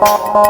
Bye.